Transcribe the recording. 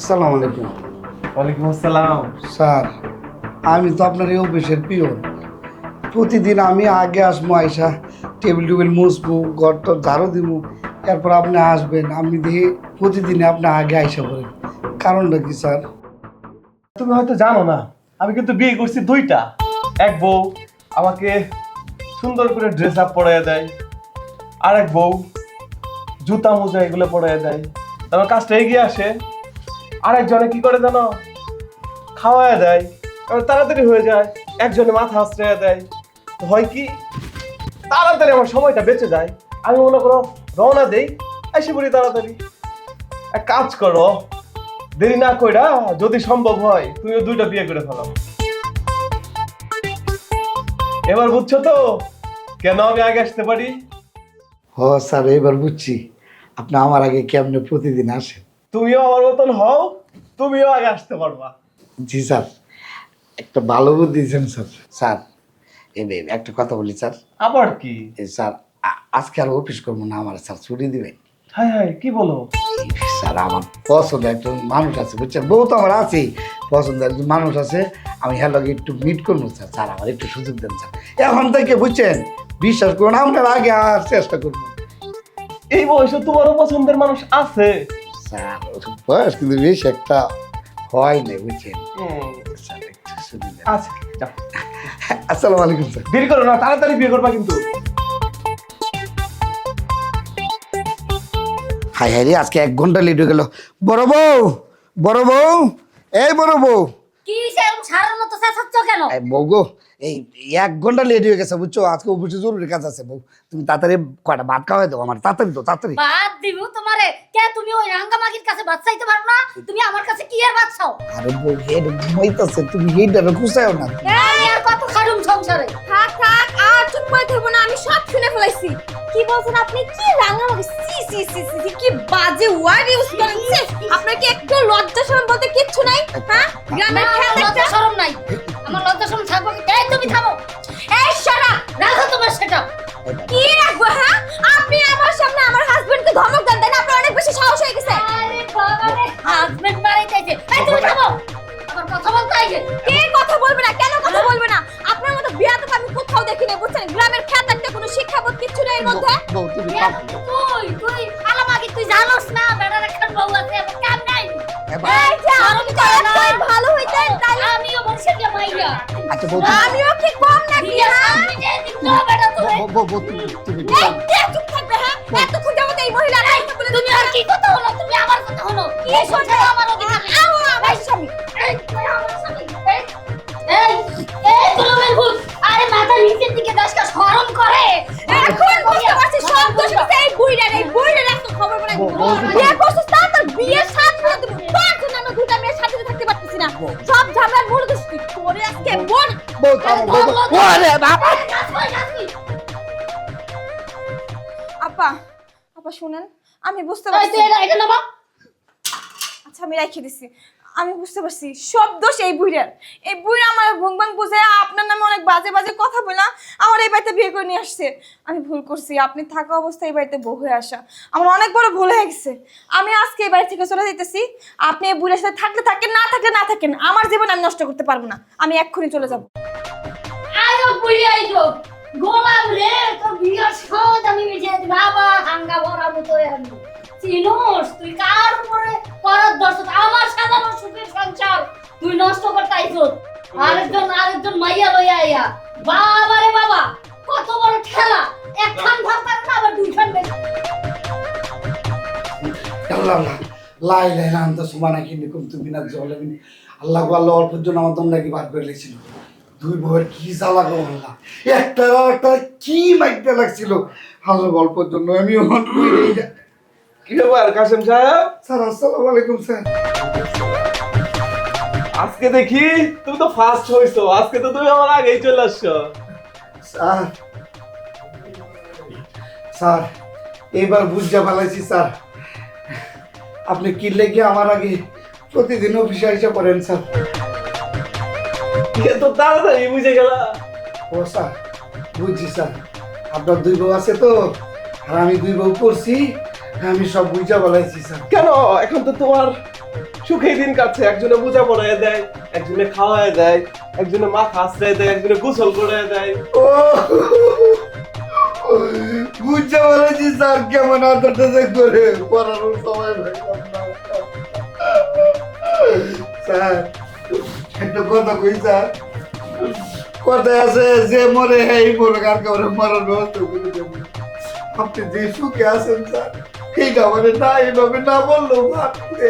আসসালামু আলাইকুম। ওয়ালাইকুম আসসালাম। স্যার আমি তো আপনার এই অফিসের পিওন। প্রতিদিন আমি আগে আসব আইসা টেবিল টেবিল মুছবো ঘর টর ঝাড়ু দিব এরপর আপনি আসবেন আমি দেখি প্রতিদিনে আপনি আগে আইসা পড়েন। কারণটা কি স্যার? তুমি হয়তো জানো না আমি কিন্তু বিয়ে করছি দুইটা। এক বউ আমাকে সুন্দর করে ড্রেস আপ পরাইয়া দেয় আর এক বউ জুতা মোজা এগুলো পরাইয়া দেয়। তারপর কাজটা এগিয়ে আসে আর একজনে কি করে জানো? খাওয়ায় দেয় তাড়াতাড়ি হয়ে যায়, একজনে মাথা আশ্রয়া দেয়। হয় কি, তাড়াতাড়ি আমার সময়টা বেঁচে যায়, আমি মনে করো রওনা দেই, এসে পড়ি তাড়াতাড়ি। এক কাজ করো, দেরি না কইরা যদি সম্ভব হয় তুমিও দুইটা বিয়ে করে ফেলো। এবার বুঝছ তো, কেন আমি আগে আসতে পারি? হ স্যার, এবার বুঝছি। আপনি আমার আগে কেমনে প্রতিদিন আসেন? তুমিও আমার মতন হও তুমিও আগে আসতে পারবা। জি স্যার। একটা ভালো বুদ্ধি দিয়েছেন স্যার। স্যার বে, একটা কথা বলি স্যার। আবার কি? এই স্যার আ- আজকে আর অফিস করব না আমার স্যার ছুটি দিবেন হাই হাই কি বলো? স্যার আমার পছন্দ একজন মানুষ আছে বুঝছেন? বউ তো আমার আছেই। পছন্দ একজন মানুষ আছে আমি হ্যাঁ লগে একটু মিট করব স্যার। স্যার আমার একটু সুযোগ দেন স্যার। এখন থেকে বুঝছেন? বিশ্বাস করুন আপনার আগে আর চেষ্টা করব। এই বয়সে তোমারও পছন্দের মানুষ আছে। বয়স কিন্তু বেশ একটা হয় না বুঝছেন? দেন আচ্ছা যাও। আসসালামু আলাইকুম স্যার। দেরি করো না তাড়াতাড়ি বিয়ে করবা কিন্তু। হাই হাই রে আজকে এক ঘণ্টা লেট হয়ে গেল। বড় বউ বড় বউ এই বড় বউ। কি সারার মতো চেঁচাচ্ছ কেন? এই বউ গো এই এক ঘণ্টা লেট হয়ে গেছে বুঝছ? আজকে অফিসে জরুরি কাজ আছে বউ। তুমি তাড়াতাড়ি কয়টা ভাত খাওয়াই দাও আমার তাড়াতাড়ি তো তাড়াতাড়ি। বাদ দিব তোমারে। কে তুমি ওই রাঙ্গামাগির কাছে ভাত চাইতে পারো না? তুমি আমার কাছে কি আর ভাত চাও? আরে বউ হেড ঘুমাইতেছে তুমি হেডটা খুঁজাও না। আমি আর কত খাড়ুম সংসারে। থাক থাক আর চুপ করে থাকব না আমি সব শুনে ফেলাইছি। কি বলছেন আপনি? কি রাঙামাটি সি সি সি সি সি, কি বাজে ওয়ার্ড ইউজ করেন আপনার কি একটু লজ্জা শরম বলতে কিচ্ছু নাই? হ্যাঁ? গ্রামের লজ্জা শরম নাই। আমার লজ্জা নেই মধ্যে? বউ তুমি এ, তুই তুই আলামাগি তুই জানোস না বেড়ার একখান বউ আছে আমার কাম নাই এই যে শরম আপনি এতই ভালো হইতেন তাহলে আমিও বলছি যে মাইয়া আচ্ছা বউ আমিও কি কম নাকি হ্যাঁ? যে দিন তুই বউ তুমি তুমি করে আজকে বোন। বউ থামো, ওরে বাবা। আপা আপা শুনেন আমি বুঝতে পারছি। এটা- এটা নামা। আচ্ছা আমি রেখে দিছি। আমি বুঝতে পারছি সব দোষ এই বুইড়ার। এই বুইড়া আমার ভুং ভাং বুঝে আপনার নামে অনেক বাজে বাজে কথা বলা আমার এই বাড়িতে বিয়ে করে নিয়ে আসছে। আমি ভুল করছি আপনি থাকা অবস্থায় এই বাড়িতে বউ হয়ে আসা। আমার অনেক বড় ভুল হয়ে গেছে। আমি আজকে এই বাড়ি থেকে চলে যেতেছি আপনি এই বুড়ার সাথে থাকলে থাকেন না থাকলে না থাকেন আমার জীবন আমি নষ্ট করতে পারব না। আমি এক্ষুনি চলে যাব। চিনোস, তুই কার উপরে করার আমার সংসার তুই নষ্ট করতে আইছস। আরেকজন আরেকজন মাইয়া লইয়া আইয়া। বাবা রে বাবা কত বড় ঠেলা। একখান ভাত পারে না আবার দুইখান বেশি আল্লাহ আল্লাহ লাই লাই না আনতে সুমানা কিনে কম তুমি না জলে আল্লাহ গো আল্লাহ অল্পের জন্য আমার দমটাকে বার করে লেছিল দুই বউয়ের কি জ্বালা গো আল্লাহ। একটা একটা কি মাইকতে লাগছিল। আল্লাহ অল্পের জন্য আমি কি ব্যাপার কাসেম সাহেব? স্যার আসসালামু আলাইকুম স্যার। আজকে দেখি তুমি তো ফার্স্ট হইছো আজকে তো তুমি আমার আগেই চলে আসছো। স্যার স্যার এবার বুঝা ফেলাইছি স্যার। আপনি কি লেগে আমার আগে প্রতিদিন অফিসে এসে পড়েন স্যার? তো তাড়াতাড়ি বুঝে গেলা। ও স্যার বুঝছি স্যার। আপনার দুই বউ আছে তো আর আমি দুই বউ করছি আমি সব বুঝা বলাইছি স্যার। কেন? এখন তো তোমার সুখেই দিন কাটছে, একজনে পূজা পড়ায় দেয়, একজনে খাওয়ায় দেয়, একজনে মাথা আশ্রয় দেয়, একজনে গোসল করে দেয়। ও বুঝতে স্যার কেমন আদরটা যে করে সময় স্যার, একটা কথা কই, স্যার? আছে, যে মরে মরে আর কেউ মরার ব্যবস্থা করে দেবো আপনি যে সুখে আছেন, স্যার। এইটা মানে না এইভাবে না বলল ভাবতে